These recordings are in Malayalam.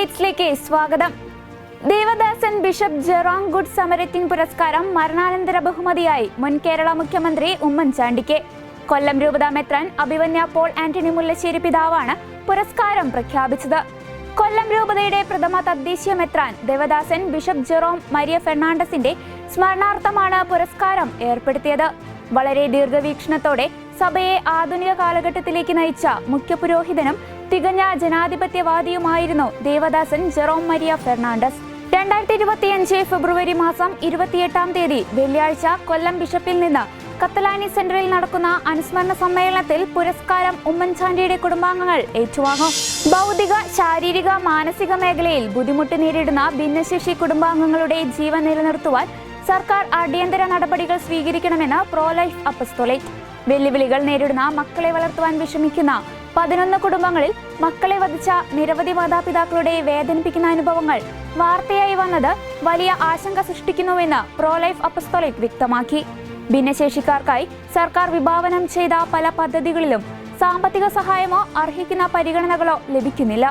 ന്യൂസിലേക്ക് സ്വാഗതം. ദേവദാസൻ ബിഷപ്പ് ജെറോങ് ഗുഡ് സമരത്തിൻ പുരസ്കാരം മരണാനന്തര ബഹുമതിയായി മുൻ കേരള മുഖ്യമന്ത്രി ഉമ്മൻചാണ്ടിക്ക്. കൊല്ലം രൂപത മെത്രാൻ അഭിവന്യ പോൾ ആന്റണി മുല്ലശ്ശേരി പിതാവാണ് പുരസ്കാരം പ്രഖ്യാപിച്ചത്. കൊല്ലം രൂപതയുടെ പ്രഥമ തദ്ദേശീയ മെത്രാൻ ദേവദാസൻ ബിഷപ്പ് ജെറോം മരിയ ഫെർണാണ്ടസിന്റെ സ്മരണാർത്ഥമാണ് പുരസ്കാരം ഏർപ്പെടുത്തിയത്. വളരെ ദീർഘവീക്ഷണത്തോടെ സഭയെ ആധുനിക കാലഘട്ടത്തിലേക്ക് നയിച്ച മുഖ്യപുരോഹിതനും തികഞ്ഞ ജനാധിപത്യവാദിയുമായിരുന്നു ദേവദാസൻ ജെറോം മരിയ ഫെർണാണ്ടസ്. രണ്ടായിരത്തി ഇരുപത്തിയഞ്ച് ഫെബ്രുവരി മാസം ഇരുപത്തിയെട്ടാം തീയതി വെള്ളിയാഴ്ച കൊല്ലം ബിഷപ്പിൽ നിന്ന് കത്തലാനി സെന്ററിൽ നടക്കുന്ന അനുസ്മരണ സമ്മേളനത്തിൽ പുരസ്കാരം ഉമ്മൻചാണ്ടിയുടെ കുടുംബാംഗങ്ങൾ ഏറ്റുവാങ്ങും. ഭൗതിക ശാരീരിക മാനസിക മേഖലയിൽ ബുദ്ധിമുട്ട് നേരിടുന്ന ഭിന്നശേഷി കുടുംബാംഗങ്ങളുടെ ജീവൻ നിലനിർത്തുവാൻ സർക്കാർ അടിയന്തര നടപടികൾ സ്വീകരിക്കണമെന്ന് പ്രോലൈഫ് അപ്പസ്തോലേറ്റ്. വെല്ലുവിളികൾ നേരിടുന്ന മക്കളെ വളർത്തുവാൻ വിഷമിക്കുന്ന പതിനൊന്ന് കുടുംബങ്ങളിൽ മക്കളെ വധിച്ച നിരവധി മാതാപിതാക്കളുടെ വേദനിപ്പിക്കുന്ന അനുഭവങ്ങൾ വാർത്തയായി വന്നത് വലിയ ആശങ്ക സൃഷ്ടിക്കുന്നുവെന്ന് പ്രോ ലൈഫ് അപ്പസ്തോലേറ്റ് വ്യക്തമാക്കി. ഭിന്നശേഷിക്കാർക്കായി സർക്കാർ വിഭാവനം ചെയ്ത പല പദ്ധതികളിലും സാമ്പത്തിക സഹായമോ അർഹിക്കുന്ന പരിഗണനകളോ ലഭിക്കുന്നില്ല.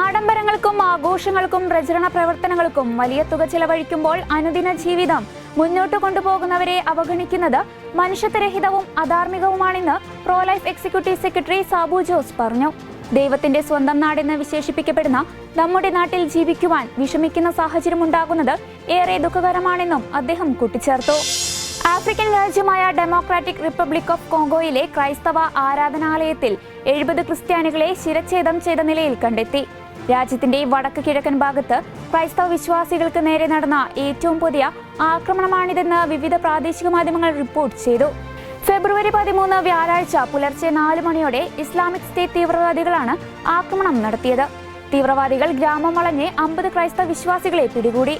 ആഡംബരങ്ങൾക്കും ആഘോഷങ്ങൾക്കും പ്രചരണ പ്രവർത്തനങ്ങൾക്കും വലിയ തുക ചെലവഴിക്കുമ്പോൾ അനുദിന ജീവിതം മുന്നോട്ട് കൊണ്ടുപോകുന്നവരെ അവഗണിക്കുന്നത് മനുഷ്യത്വരഹിതവും അധാർമികവുമാണെന്ന് pro life executive secretary Sabu Jose പറഞ്ഞു. ദൈവത്തിന്റെ സ്വന്തം നാടെന്ന് വിശേഷിപ്പിക്കപ്പെടുന്ന നമ്മുടെ നാട്ടിൽ ജീവിക്കുവാൻ വിഷമിക്കുന്ന സാഹചര്യം ഉണ്ടാകുന്നത് ഏറെ ദുഃഖകരമാണെന്നും അദ്ദേഹം കൂട്ടിച്ചേർത്തു. ആഫ്രിക്കൻ രാജ്യമായ ഡെമോക്രാറ്റിക് റിപ്പബ്ലിക് ഓഫ് കോങ്കോയിലെ ക്രൈസ്തവ ആരാധനാലയത്തിൽ എഴുപത് ക്രിസ്ത്യാനികളെ ശിരച്ഛേദം ചെയ്ത നിലയിൽ കണ്ടെത്തി. രാജ്യത്തിന്റെ വടക്ക് കിഴക്കൻ ഭാഗത്ത് ക്രൈസ്തവ വിശ്വാസികൾക്ക് നേരെ നടന്ന ഏറ്റവും പുതിയ ആക്രമണമാണിതെന്ന് വിവിധ പ്രാദേശിക മാധ്യമങ്ങൾ റിപ്പോർട്ട് ചെയ്തു. ഫെബ്രുവരി പതിമൂന്ന് വ്യാഴാഴ്ച പുലർച്ചെ നാല് മണിയോടെ ഇസ്ലാമിക് സ്റ്റേറ്റ് തീവ്രവാദികളാണ് ആക്രമണം നടത്തിയത്. തീവ്രവാദികൾ ഗ്രാമം വളഞ്ഞ് അമ്പത് ക്രൈസ്തവ വിശ്വാസികളെ പിടികൂടി.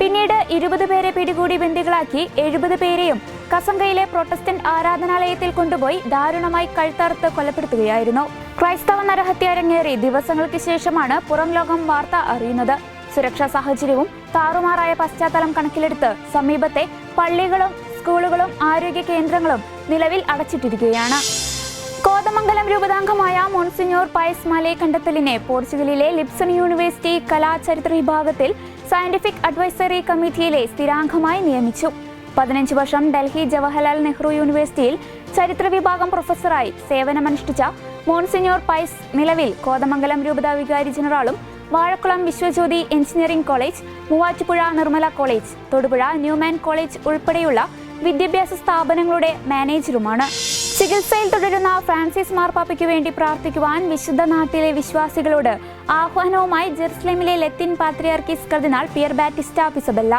പിന്നീട് ഇരുപത് പേരെ പിടികൂടി ബന്ദികളാക്കി എഴുപത് പേരെയും കസങ്കയിലെ പ്രൊട്ടസ്റ്റന്റ് ആരാധനാലയത്തിൽ കൊണ്ടുപോയി ദാരുണമായി കഴുത്തറുത്ത് കൊലപ്പെടുത്തുകയായിരുന്നു. ക്രൈസ്തവ നരഹത്യ അരങ്ങേറി ദിവസങ്ങൾക്ക് ശേഷമാണ് പുറം ലോകം വാർത്ത അറിയുന്നത്. സുരക്ഷാ സാഹചര്യവും താറുമാറായ പശ്ചാത്തലം കണക്കിലെടുത്ത് സമീപത്തെ പള്ളികളും സ്കൂളുകളും ആരോഗ്യ കേന്ദ്രങ്ങളും നിലവിൽ അടച്ചിട്ടിരിക്കുകയാണ്. കോതമംഗലം രൂപതാംഗമായ മോൺസിഞ്ഞോർ പയസ് മലേ കണ്ടെത്തലിനെ പോർച്ചുഗലിലെ ലിപ്സൺ യൂണിവേഴ്സിറ്റി കലാചരിത്ര വിഭാഗത്തിൽ സയന്റിഫിക് അഡ്വൈസറി കമ്മിറ്റിയിലെ സ്ഥിരാംഗമായി നിയമിച്ചു. പതിനഞ്ച് വർഷം ഡൽഹി ജവഹർലാൽ നെഹ്റു യൂണിവേഴ്സിറ്റിയിൽ ചരിത്ര വിഭാഗം പ്രൊഫസറായി സേവനമനുഷ്ഠിച്ച മോൺസിഞ്ഞോർ പൈസ് നിലവിൽ കോതമംഗലം രൂപതാ വികാരി ജനറാളും Vazhakulam Viswajyothi engineering college Muvattupuzha Nirmala college Thodupuzha Newman college ഉൾപ്പെടെയുള്ള വിദ്യാഭ്യാസ സ്ഥാപനങ്ങളുടെ മാനേജറുമാണ് ചികിത്സയിൽ തുടരുന്ന ഫ്രാൻസിസ് മാർപ്പാപ്പയ്ക്ക് വേണ്ടി പ്രാർത്ഥിക്കുവാൻ വിശുദ്ധ നാട്ടിലെ വിശ്വാസികളോട് ആഹ്വാനവുമായി ജെറുസലേമിലെ ലത്തിൻ പാത്രിയാർക്കിസ് കർദിനാൾ പിയർ ബാറ്റിസ്റ്റ പിസബല്ല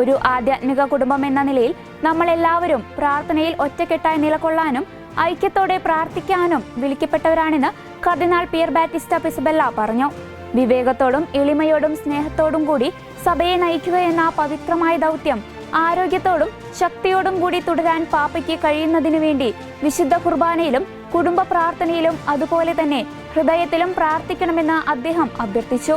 ഒരു ആധ്യാത്മിക കുടുംബം എന്ന നിലയിൽ നമ്മൾ എല്ലാവരും പ്രാർത്ഥനയിൽ ഒറ്റക്കെട്ടായി നിലകൊള്ളാനും ഐക്യത്തോടെ പ്രാർത്ഥിക്കാനും വിളിക്കപ്പെട്ടവരാണെന്ന് കർദിനാൾ പിയർ ബാറ്റിസ്റ്റ പിസബെല്ല പറഞ്ഞു. വിവേകത്തോടും എളിമയോടും സ്നേഹത്തോടും കൂടി സഭയെ നയിക്കുക എന്ന പവിത്രമായ ദൗത്യം ആരോഗ്യത്തോടും ശക്തിയോടും കൂടി തുടരാൻ പാപ്പയ്ക്ക് കഴിയുന്നതിനു വേണ്ടി വിശുദ്ധ കുർബാനയിലും കുടുംബ പ്രാർത്ഥനയിലും അതുപോലെ തന്നെ ഹൃദയത്തിലും പ്രാർത്ഥിക്കണമെന്ന് അദ്ദേഹം അഭ്യർത്ഥിച്ചു.